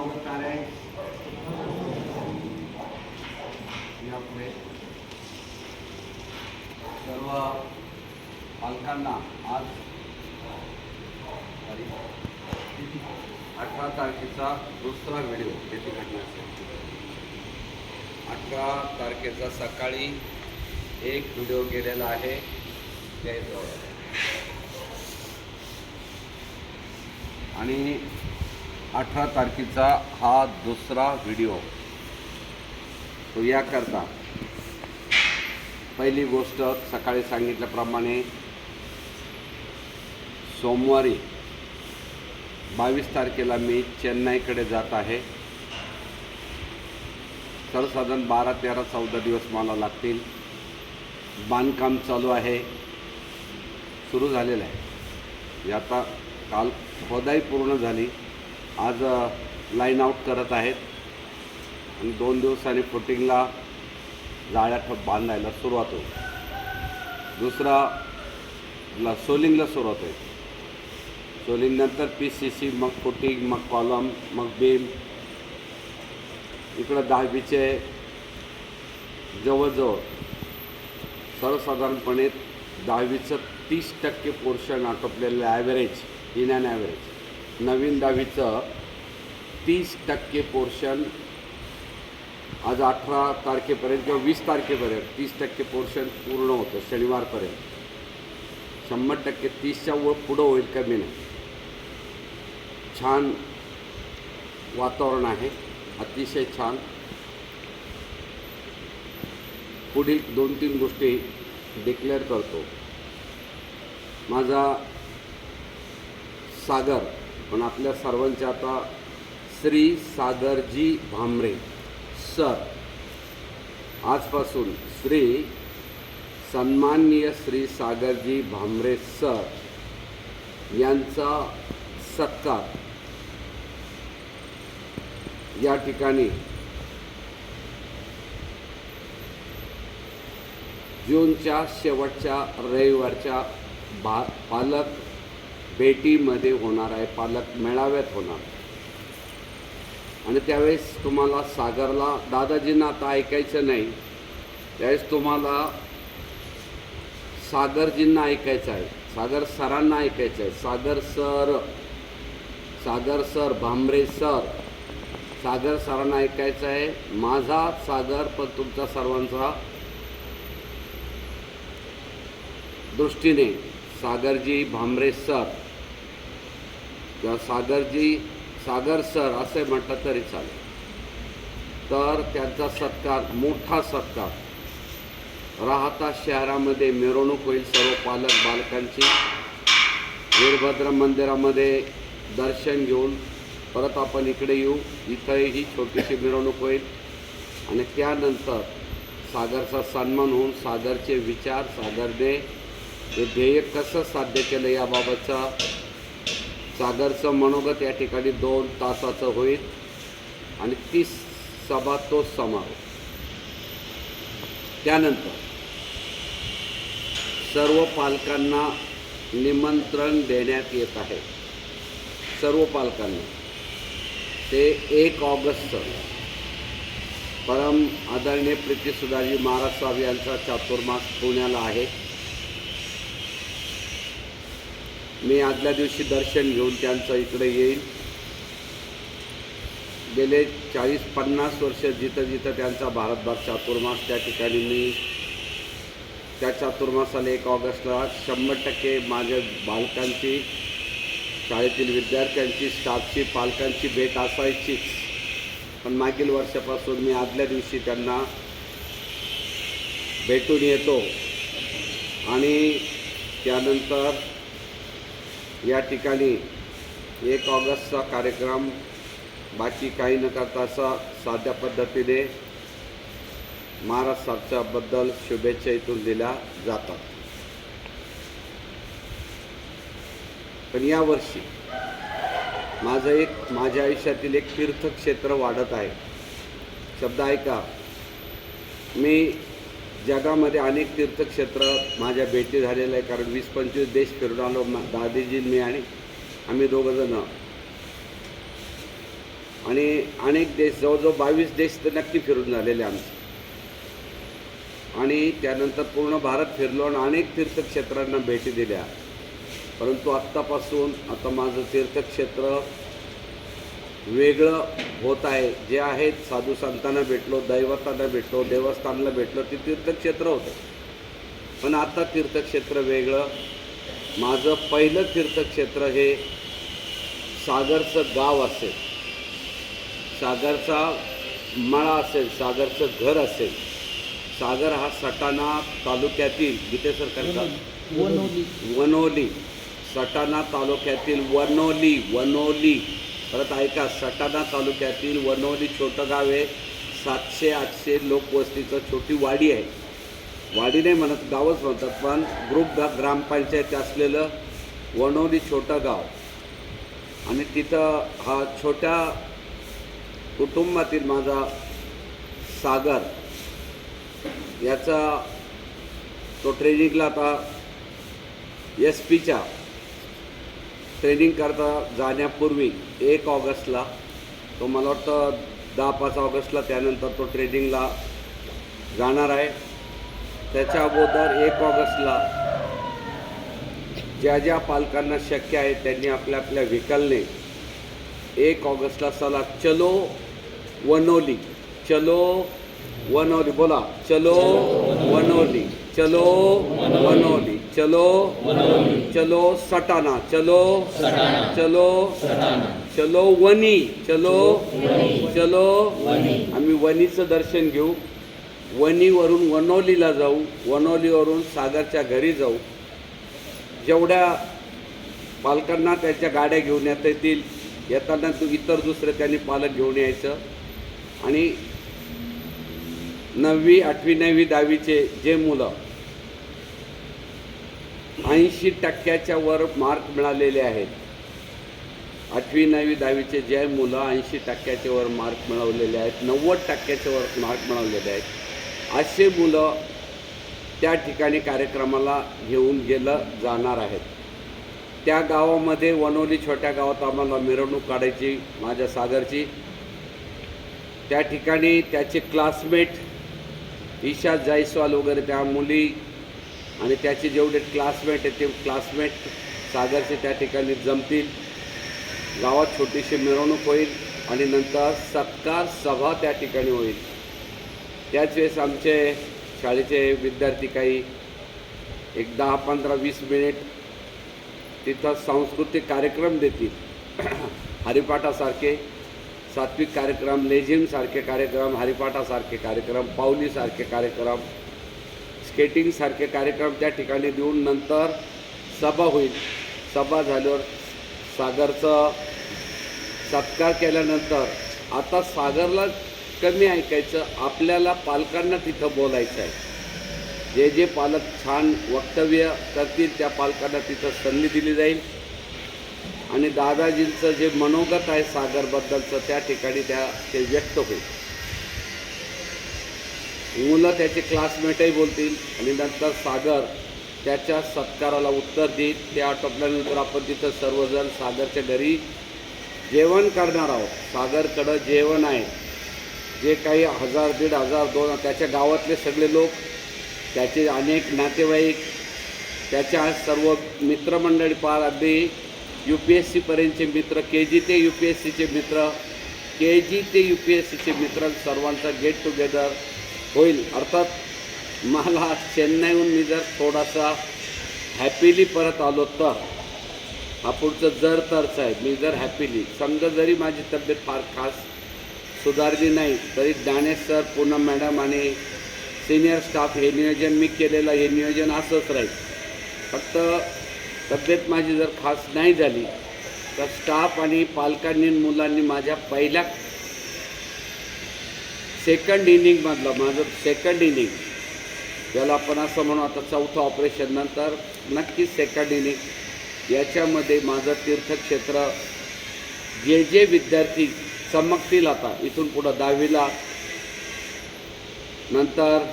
All आहे यापुढे सर्व पालकांना आज अठरा तारखेचा दुसरा व्हिडिओ येथे घडण्याचा अठरा तारखेचा सकाळी एक व्हिडिओ गेलेला आहे. त्याजवळ आणि अठरा तारखेचा हा दुसरा व्हिडिओ. तो याकरता पहिली गोष्ट सकाळी सांगितल्याप्रमाणे सोमवारी बावीस तारखेला मी चेन्नईकडे जात आहे. सर्वसाधारण बारा तेरा चौदा दिवस मला लागतील. बांधकाम चालू आहे. सुरू झालेलं आहे. आता काल खोदाई पूर्ण झाली. आज लाईन आउट करत आहेत. आणि दोन दिवसांनी फुटिंगला जाळ्या ठप बांधायला सुरुवात होईल. दुसरा ला सोलिंगला सुरुवात होईल. सोलिंगनंतर पी सी सी मग फुटिंग मग कॉलम मग बीम इकडं दहावीचे जवळजवळ सर्वसाधारणपणे दहावीचं तीस टक्के पोर्शन आटोपलेलं ॲव्हरेज इन ॲन ॲव्हरेज नवीन दहावीचं तीस टक्के पोर्शन आज अठरा तारखेपर्यंत किंवा वीस तारखेपर्यंत तीस टक्के पोर्शन पूर्ण होतं शनिवारपर्यंत. शंभर टक्के तीसच्या व पुढं होईल कमी नाही. छान वातावरण आहे अतिशय छान. पुढील दोन तीन गोष्टी डिक्लेअर करतो. माझा सागर पण आपल्या सर्वांचे आता श्री सागरजी भामरे सर. आजपासून श्री सन्माननीय श्री सागरजी भामरे सर यांचा सत्कार या ठिकाणी जूनच्या शेवटच्या रविवारच्या बा पालक भेटीमध्ये होणार आहे पालक मेळाव्यात होणार. आणि त्यावेळेस तुम्हाला सागरला दादाजींना आता ऐकायचं नाही. त्यावेळेस तुम्हाला सागरजींना ऐकायचं आहे सागर सरांना ऐकायचं आहे. Sagar sir Sagar sir Bhambare sir Sagar सरांना ऐकायचं आहे. माझा सागर पण तुमचा सर्वांचा दृष्टीने सागरजी भांबरे सर किंवा सागरजी सागर सर असे म्हटलं तरी चालेल. तर त्यांचा सत्कार मोठा सत्कार. राहता शहरामध्ये मिरवणूक होईल सर्व पालक बालकांची. वीरभद्र मंदिरामध्ये दर्शन घेऊन परत आपण इकडे येऊ. इथंही छोटीशी मिरवणूक होईल. आणि त्यानंतर सागरचा सन्मान होऊन सागरचे विचार सागरने हे ध्येय कसं साध्य केलं याबाबतचा सागरचं मनोगत या ठिकाणी दोन तासाचं होईल आणि ती सभा तो समारोप. त्यानंतर सर्व पालकांना निमंत्रण देण्यात येत आहे. सर्व पालकांना. ते एक ऑगस्ट परम आदरणीय प्रीतीसुधाजी महाराज साहेब यांचा चातुर्मास पुण्याला आहे. मी आदल्या दिवशी दर्शन घेऊन त्यांचं इकडे येईल गेले चाळीस पन्नास वर्ष जिथं जिथं त्यांचा भारतभर चातुर्मास त्या ठिकाणी मी त्या चातुर्मासाला एक ऑगस्टला शंभर टक्के माझ्या बालकांची शाळेतील विद्यार्थ्यांची स्टाफची पालकांची भेट असायचीच पण मागील वर्षापासून मी आदल्या दिवशी त्यांना भेटून येतो. आणि त्यानंतर या ठिकाणी एक ऑगस्टचा कार्यक्रम बाकी काही न करता असा साध्या पद्धतीने महाराज साहेबच्याबद्दल शुभेच्छा इथून दिल्या जातात. पण यावर्षी माझं एक माझ्या आयुष्यातील एक तीर्थक्षेत्र वाढत आहे. शब्द ऐका. मी जगामध्ये अनेक तीर्थक्षेत्र माझ्या भेटी झालेलं आहे कारण वीस पंचवीस देश फिरून आलो मा- दादीजी मी आणि आम्ही दोघंजणं आणि अनेक देश जवळजवळ बावीस देश तर नक्की फिरून झालेले आमचे आणि त्यानंतर पूर्ण भारत फिरलो आणि अनेक तीर्थक्षेत्रांना भेटी दिल्या. परंतु आत्तापासून आता माझं तीर्थक्षेत्र वेगळं होत आहे. जे आहेत साधू संतांना भेटलो दैवतांना भेटलो देवस्थानला भेटलो ते तीर्थक्षेत्र होतं. पण आता तीर्थक्षेत्र वेगळं. माझं पहिलं तीर्थक्षेत्र हे सागरचं गाव असेल. सागरचा मळा असेल सागरचं घर असेल. सागर हा सटाणा तालुक्यातील गीते सर करतात वनवली वनोली. सटाणा तालुक्यातील वनोली वनोली. परत ऐका सटाणा तालुक्यातील वनवली छोटं गाव आहे. सातशे आठशे लोकवस्तीचं छोटी वाडी आहे. वाडी नाही म्हणत गावच म्हणतात पण ग्रुप दा ग्रामपंचायत असलेलं वनवली छोटं गाव. आणि तिथं हा छोट्या कुटुंबातील माझा सागर याचा तो ट्रेनिंगला आता एस पीच्या ट्रेनिंग करता जाण्यापूर्वी एक ऑगस्टला तो मला वाटतं दहा पाच ऑगस्टला त्यानंतर तो ट्रेनिंगला जाणार आहे. त्याच्या अगोदर एक ऑगस्टला ज्या ज्या पालकांना शक्य आहे त्यांनी आपल्या आपल्या व्हेकलने एक ऑगस्टला चला चलो वनोली चलो वनोली बोला चलो वनोली चलो वनोली. चलो चलो सटाना चलो चलो चलो वनी चलो चलो आम्ही वनीचं दर्शन घेऊ. वनीवरून वनोलीला जाऊ. वनोलीवरून सागरच्या घरी जाऊ. जेवढ्या पालकांना त्यांच्या गाड्या घेऊन येता येतील येताना तू इतर दुसरे त्यांनी पालक घेऊन यायचं. आणि नववी आठवी नववी दहावीचे जे मुलं ऐंशी टक्क्याच्या वर मार्क मिळालेले आहेत. आठवी नववी दहावीचे जे मुलं ऐंशी टक्क्याच्या वर मार्क मिळवलेले आहेत नव्वद टक्क्याच्या वर मार्क मिळवलेले आहेत. असे मुलं त्या ठिकाणी कार्यक्रमाला घेऊन गेलं जाणार आहेत. त्या गावामध्ये वनोली छोट्या गावात आम्हाला मिरवणूक काढायची माझ्या सागरची. त्या ठिकाणी त्याचे क्लासमेट ईशा जायस्वाल वगैरे त्या मुली आणि त्याचे जेवढे क्लासमेट आहेत ते क्लासमेट सागरचे त्या ठिकाणी जमतील. गावात छोटीशी मिरवणूक होईल आणि नंतर सत्कार सभा त्या ठिकाणी होईल. त्याच वेळेस आमचे शाळेचे विद्यार्थी काही एक दहा पंधरा वीस मिनिट तिथं सांस्कृतिक कार्यक्रम देतील. हरिपाठासारखे सात्विक कार्यक्रम लेझिमसारखे कार्यक्रम हरिपाठासारखे कार्यक्रम पावलीसारखे कार्यक्रम स्केटिंगसारखे कार्यक्रम त्या ठिकाणी देऊन नंतर सभा होईल. सभा झाल्यावर सागरचं सत्कार केल्यानंतर आता सागरला कमी ऐकायचं आपल्याला पालकांना तिथं बोलायचं आहे. जे जे पालक छान वक्तव्य करतील त्या पालकांना तिथं संधी दिली जाईल. आणि दादाजींचं जे मनोगत आहे सागरबद्दलचं त्या ठिकाणी त्या ते व्यक्त होईल. मुलं त्याचे क्लासमेटही बोलतील आणि नंतर सागर त्याच्या सत्काराला उत्तर देईल. ते आटोपल्यानंतर आपण तिथं सर्वजण सागरच्या घरी जेवण करणार आहोत. सागरकडं जेवण आहे. जे काही हजार दीड हजार दोन त्याच्या गावातले सगळे लोक त्याचे अनेक नातेवाईक त्याच्या सर्व मित्रमंडळी पार अगदी यू पी एस सीपर्यंतचे मित्र के जी ते यू पी एस सीचे मित्र के जी ते यू पी एस सीचे मित्र सर्वांचा गेट टुगेदर होईल. अर्थात मला चेन्नईहून मी जर थोडासा हॅपीली परत आलो तर हा पुढचं जर तरच आहे मी जर हॅपीली समजा जरी माझी तब्येत फार खास सुधारली नाही तरी दाणे सर पूनम मॅडम आणि सिनियर स्टाफ हे नियोजन मी केलेलं हे नियोजन असंच राहील. फक्त तब्येत माझी जर खास नाही झाली तर स्टाफ आणि पालकांनी मुलांनी माझ्या पहिल्या सेकंड इनिंगमधलं माझं सेकंड इनिंग ज्याला आपण असं म्हणू आता चौथं ऑपरेशन नंतर नक्कीच सेकंड इनिंग याच्यामध्ये माझं तीर्थक्षेत्र जे जे विद्यार्थी चमकतील आता इथून पुढं दहावीला. नंतर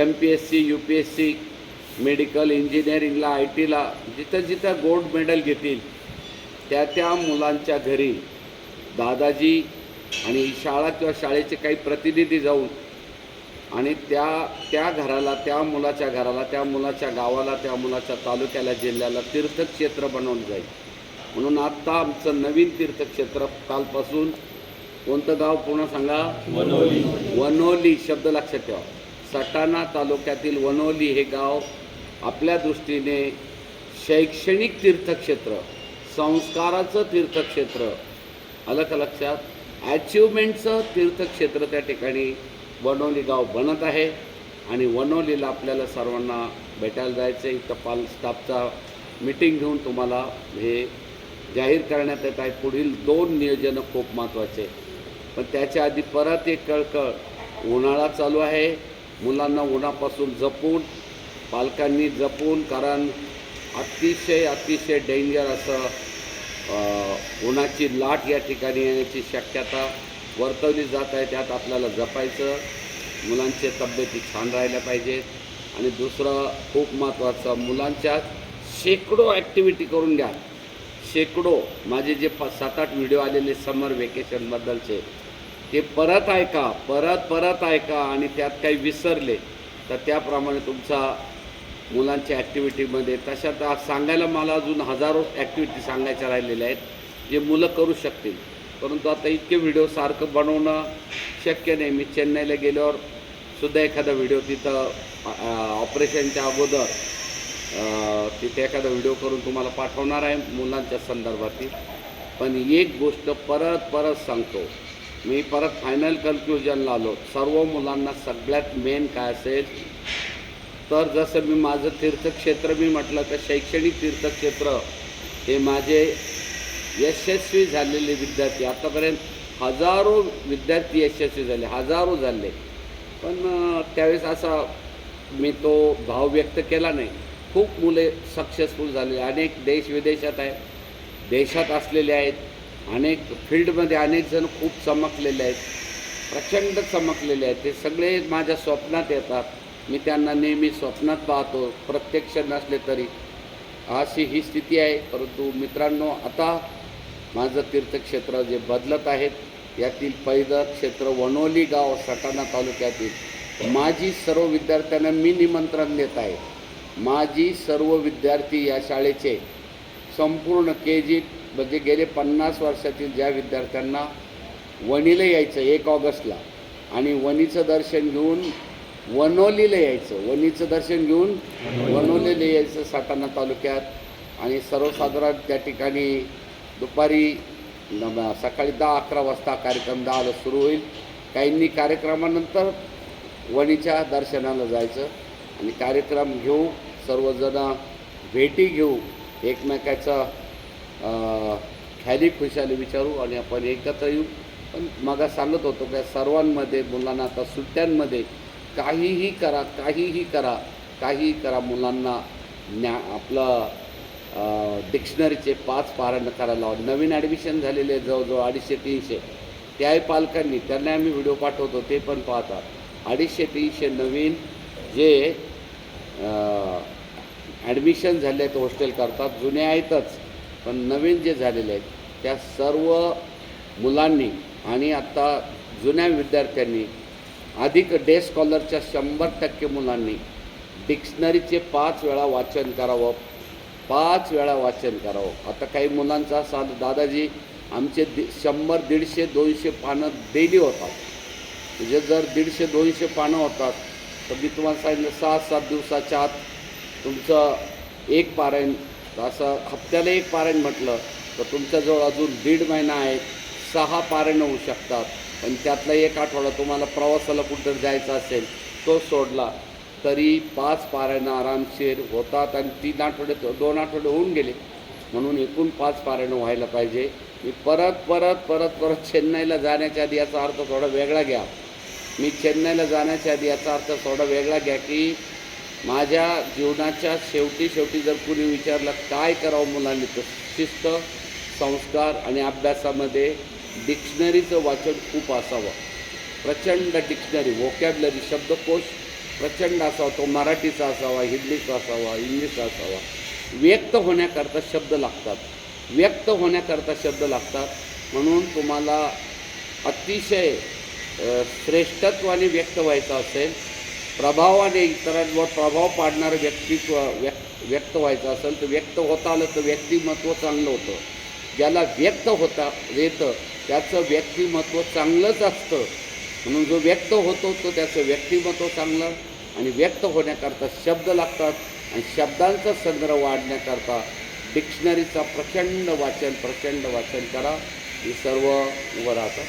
M P S C U P S C medical इंजिनिअरिंगला I टीला जिथं जिथं गोल्ड मेडल घेतील त्या त्या मुलांच्या घरी दादाजी आणि शाळा किंवा शाळेचे काही प्रतिनिधी जाऊन आणि त्या त्या घराला त्या मुलाच्या घराला त्या मुलाच्या गावाला त्या मुलाच्या तालुक्याला जिल्ह्याला तीर्थक्षेत्र बनवलं जाईल. म्हणून आत्ता आमचं नवीन तीर्थक्षेत्र कालपासून कोणतं गाव पूर्ण सांगा? वनोली. वनोली शब्द लक्षात ठेवा. सटाणा तालुक्यातील वनोली हे गाव आपल्या दृष्टीने शैक्षणिक तीर्थक्षेत्र संस्काराचं तीर्थक्षेत्र. आलं का लक्षात? ॲचिव्हमेंटचं तीर्थक्षेत्र त्या ठिकाणी वनोली गाव बनत आहे. आणि वनोलीला आपल्याला सर्वांना भेटायला जायचं आहे. इथं पाल स्टाफचा मिटिंग घेऊन तुम्हाला हे जाहीर करण्यात येत आहे. पुढील दोन नियोजनं खूप महत्त्वाचे पण त्याच्या आधी परत एक कळकळ. उन्हाळा चालू आहे. मुलांना उन्हापासून जपून पालकांनी जपून कारण अतिशय अतिशय डेंजर असं उन्हाची लाट या ठिकाणी येण्याची शक्यता वर्तवली जात आहे. त्यात आपल्याला जपायचं मुलांचे तब्येती छान राहिल्या पाहिजेत आणि दुसरं खूप महत्त्वाचं मुलांच्या शेकडो ॲक्टिव्हिटी करून घ्या. शेकडो माझे जे प सात आठ व्हिडिओ आलेले समर वेकेशनबद्दलचे ते परत ऐका परत परत ऐका आणि त्यात काही विसरले तर त्याप्रमाणे तुमचा मुलांच्या ॲक्टिव्हिटीमध्ये तशा तर सांगायला मला अजून हजारो ॲक्टिव्हिटी सांगायच्या राहिलेल्या आहेत जे मुलं करू शकतील. परंतु आता इतके व्हिडिओ सारखं बनवणं शक्य नाही. मी चेन्नईला गेल्यावर सुद्धा एखादा व्हिडिओ तिथं ऑपरेशनच्या अगोदर तिथे एखादा व्हिडिओ करून तुम्हाला पाठवणार आहे मुलांच्या संदर्भातील. पण एक गोष्ट परत परत सांगतो. मी परत फायनल कन्क्लुजनला आलो. सर्व मुलांना सगळ्यात मेन काय असेल तर जसं मी माझं तीर्थक्षेत्र मी म्हटलं तर शैक्षणिक तीर्थक्षेत्र हे माझे यशस्वी झालेले विद्यार्थी. आतापर्यंत हजारो विद्यार्थी यशस्वी झाले हजारो झाले. पण त्यावेळेस असा मी तो भाव व्यक्त केला नाही. खूप मुले सक्सेसफुल झाले. अनेक देश विदेशात आहे देशात असलेले आहेत. अनेक फील्डमध्ये अनेक जण खूप चमकलेले आहेत प्रचंड चमकलेले आहेत. ते सगळे माझ्या स्वप्नात येतात. मी त्यांना नेहमी स्वप्नात पाहतो प्रत्यक्ष नसले तरी. अशी ही स्थिती आहे. परंतु मित्रांनो आता माझं तीर्थक्षेत्र जे बदलत आहेत यातील पैदल क्षेत्र वनोली गाव सटाणा तालुक्यातील. माझी सर्व विद्यार्थ्यांना मी निमंत्रण देत आहे. माझी सर्व विद्यार्थी या शाळेचे संपूर्ण के जी म्हणजे गेले पन्नास वर्षातील ज्या विद्यार्थ्यांना वणीला यायचं एक ऑगस्टला आणि वणीचं दर्शन घेऊन वनोलीला यायचं. वणीचं दर्शन घेऊन वनोलीला यायचं सातारा तालुक्यात. आणि सर्वसाधारण त्या ठिकाणी दुपारी सकाळी दहा अकरा वाजता कार्यक्रम दहाला सुरू होईल. काहींनी कार्यक्रमानंतर वणीच्या दर्शनाला जायचं. आणि कार्यक्रम घेऊ सर्वजण भेटी घेऊ एकमेकाचं ख्याली खुशाली विचारू आणि आपण एकत्र येऊ. पण मग सांगत होतो की सर्वांमध्ये मुलांना आता सुट्ट्यांमध्ये काहीही करा काहीही करा काहीही करा मुलांना ज्ञा आपलं डिक्शनरीचे पाच पारायण करायला लावा. नवीन ॲडमिशन झालेले जवळजवळ अडीचशे तीनशे. त्याही पालकांनी त्यांना आम्ही व्हिडिओ पाठवतो ते पण पाहतात. अडीचशे तीनशे नवीन जे ॲडमिशन झाले आहेत हॉस्टेल करतात जुने आहेतच पण नवीन जे झालेले आहेत त्या सर्व मुलांनी आणि आत्ता जुन्या विद्यार्थ्यांनी अधिक डे स्कॉलरच्या शंभर टक्के मुलांनी डिक्शनरीचे पाच वेळा वाचन करावं. पाच वेळा वाचन करावं. आता काही मुलांचा साध दादाजी आमचे दि शंभर दीडशे दोनशे पानं डेली होतात. म्हणजे जर दीडशे दोनशे पानं होतात तर मी तुम्हाला सांगितलं सहा सात दिवसाच्या आत तुमचं एक पारायण असं हप्त्याला एक पारायण म्हटलं तर तुमच्याजवळ अजून दीड महिना आहे. सहा पारायणं होऊ शकतात. पण त्यातला एक आठवडा तुम्हाला प्रवासाला कुठं जायचा असेल तो सोडला तरी पाच पारायणं आरामशीर होतात आणि तीन आठवडे दोन आठवडे होऊन गेले. म्हणून एकूण पाच पारायणं व्हायला पाहिजे. मी परत परत परत परत चेन्नईला जाण्याच्या आधी याचा अर्थ थोडा वेगळा घ्या. मी चेन्नईला जाण्याच्या आधी याचा अर्थ थोडा वेगळा घ्या की माझ्या जीवनाच्या शेवटी शेवटी जर कुणी विचारलं काय करावं मुलांनी? तर शिस्त संस्कार आणि अभ्यासामध्ये डिक्शनरीचं वाचन खूप असावं. प्रचंड डिक्शनरी वोकॅबलरी शब्दकोश प्रचंड असावा तो मराठीचा असावा हिंदीचा असावा इंग्लिशचा असावा. व्यक्त होण्याकरता शब्द लागतात. व्यक्त होण्याकरता शब्द लागतात. म्हणून तुम्हाला अतिशय श्रेष्ठत्वाने व्यक्त व्हायचं असेल प्रभावाने इतरांवर प्रभाव पाडणारं व्यक्तित्व व्यक्त व्यक्त व्हायचं असेल तर व्यक्त होता आलं तर व्यक्तिमत्व चांगलं होतं. ज्याला व्यक्त होता येतं त्याचं व्यक्तिमत्व चांगलंच असतं. म्हणून जो व्यक्त होतो तो त्याचं व्यक्तिमत्व चांगलं आणि व्यक्त होण्याकरता शब्द लागतात आणि शब्दांचा संग्रह वाढण्याकरता डिक्शनरीचा प्रचंड वाचन प्रचंड वाचन करा. ही सर्व उभं राहतात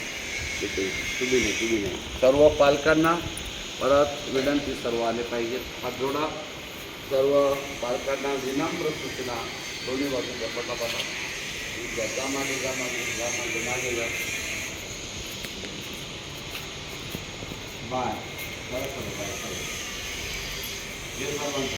तिथे तुम्ही नाही तुम्ही नाही. सर्व पालकांना परत विनंती सर्व आले पाहिजेत. हात जोडा. सर्व पालकांना विनम्र सूचना. दोन्ही बाजूच्या पटापटा. जा मागे जा मागे जा मागे मागे जा बाय. बरं खरं बाय खरं जे सर्वांचं